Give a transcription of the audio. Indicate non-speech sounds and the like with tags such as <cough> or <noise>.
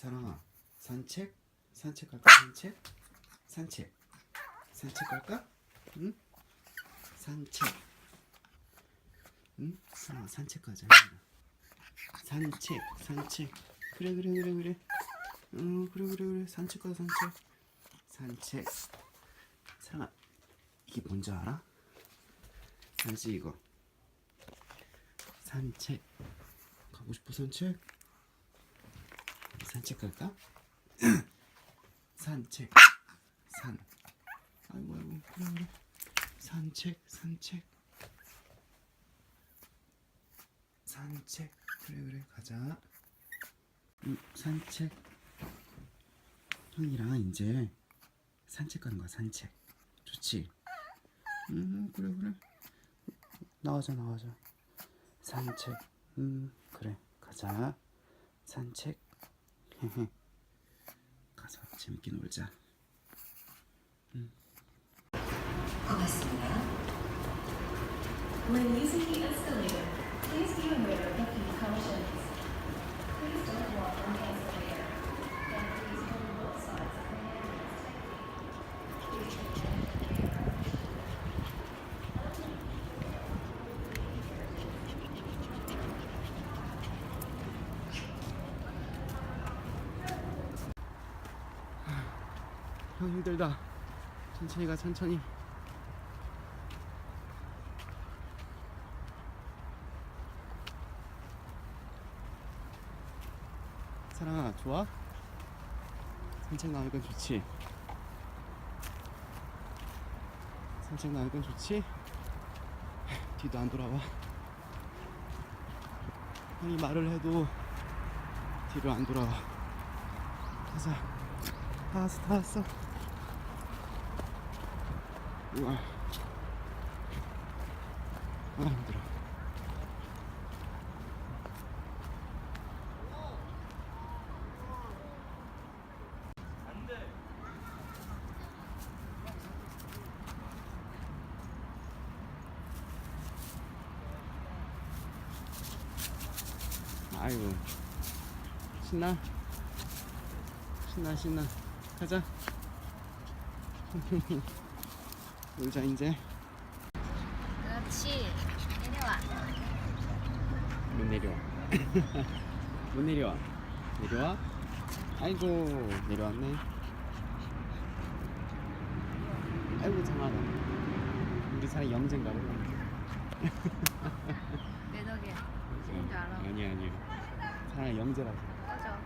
사랑아 산책? 산책 갈까? 산책? 산책. 산책 갈까? 응? 산책. 응? 사랑아 산책 가자 산책 산책. 그래 그래 그래 그래. 응 그래 그래 그래. 산책 가자 산책. 산책. 사랑아 이게 뭔지 알아? 알지 이거. 산책. 가고 싶어 산책 산책 갈까? 산책. 산. 아이고 아이고. 그래 그래 산책 산책. 산책. 그래 그래. 가자. 응, 산책. 형이랑 이제 산책 가는 거야 산책. 좋지? 음 그래 그래. 나가자 나가자 산책. 음 그래. 가자. 산책 가서 재밌게 놀자 고맙습니다. Don't walk on the escalator. And please hold both sides of the handrails tightly. Please take care of the air. 형 힘들다 천천히 가 천천히 사랑아 좋아? 산책 나오니까 좋지? 산책 나오니까 좋지? 뒤도 안 돌아봐 형이 말을 해도 뒤로 안 돌아와 가자 다 왔어 다 왔어 우와 아 힘들어 아이고. 신나? 신나 신나. 가자 <laughs> 놀자 이제. 그렇지. 내려와. 못 내려와. <laughs> 못 내려와. 내려와. 아이고 내려왔네. 아이고 장하다. 우리 사람 영재인가 봐 <laughs> 내 <laughs> 알아. 아니야 아니야 사람 영재라서. 꺼져.